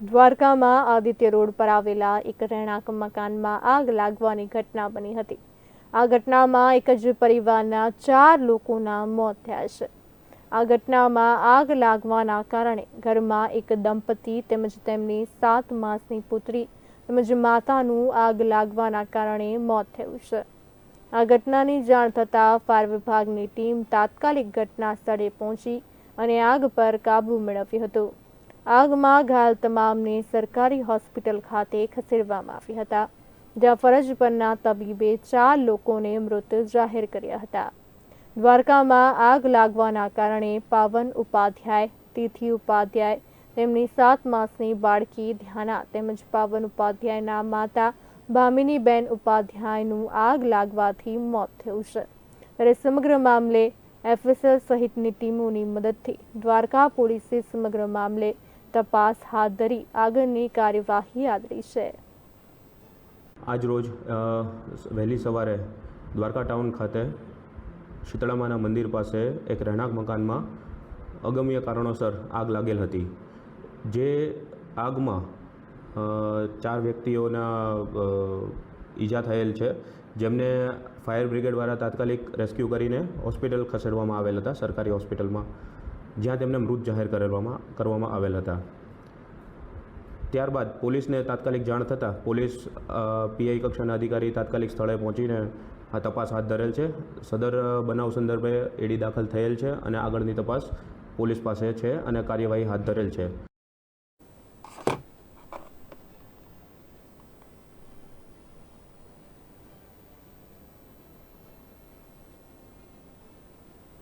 દ્વારકામાં આદિત્ય રોડ પર આવેલા એક રહેણાંક મકાનમાં આગ લાગવાની ઘટના બની હતી. આ ઘટનામાં એક જ પરિવારના ચાર લોકોના મોત થયા છે. આ ઘટનામાં આગ લાગવાના કારણે ઘરમાં એક દંપતી તેમજ તેમની સાત માસની પુત્રી તેમજ માતાનું આગ લાગવાના કારણે મોત થયું છે. આ ઘટનાની જાણ થતાં ફાયર વિભાગની ટીમ તાત્કાલિક ઘટના સ્થળે પહોંચી અને આગ પર કાબૂ મેળવ્યો હતો. આગમાં ઘાયલ તમામને સરકારી હોસ્પિટલ ખાતે ખસેડવામાં આવ્યા હતા, જ્યાં ફરજ પરના તબીબે ચાર લોકોને મૃત જાહેર કર્યા હતા. દ્વારકામાં આગ લાગવાના કારણે પાવન ઉપાધ્યાય, તિથિ ઉપાધ્યાય, તેમની સાત માસની બાળકી ધ્યાના તેમજ પાવન ઉપાધ્યાયના માતા ભામિનીબેન ઉપાધ્યાયનું આગ લાગવાથી મોત થયું છે. ત્યારે સમગ્ર મામલે એફએસએલ સહિતની ટીમોની મદદથી દ્વારકા પોલીસે સમગ્ર મામલે તપાસ હાથ ધરી આગળની કાર્યવાહી આદરી છે આજ રોજ વહેલી સવારે દ્વારકા ટાઉન ખાતે શીતળામાના મંદિર પાસે એક રહેણાંક મકાનમાં અગમ્ય કારણોસર આગ લાગેલ હતી. જે આગમાં ચાર વ્યક્તિઓના ઈજા થયેલ છે, જેમને ફાયર બ્રિગેડવાળા તાત્કાલિક રેસ્ક્યુ કરીને હોસ્પિટલ ખસેડવામાં આવેલ હતા, સરકારી હોસ્પિટલમાં. જ્યાં તેમને મૃત જાહેર કરવામાં કરવામાં આવેલ હતા. ત્યારબાદ પોલીસને તાત્કાલિક જાણ થતાં પોલીસ પીઆઈ કક્ષાના અધિકારી તાત્કાલિક સ્થળે પહોંચીને આ તપાસ હાથ ધરેલ છે. સદર બનાવ સંદર્ભે એડી દાખલ થયેલ છે અને આગળની તપાસ પોલીસ પાસે છે અને કાર્યવાહી હાથ ધરેલ છે.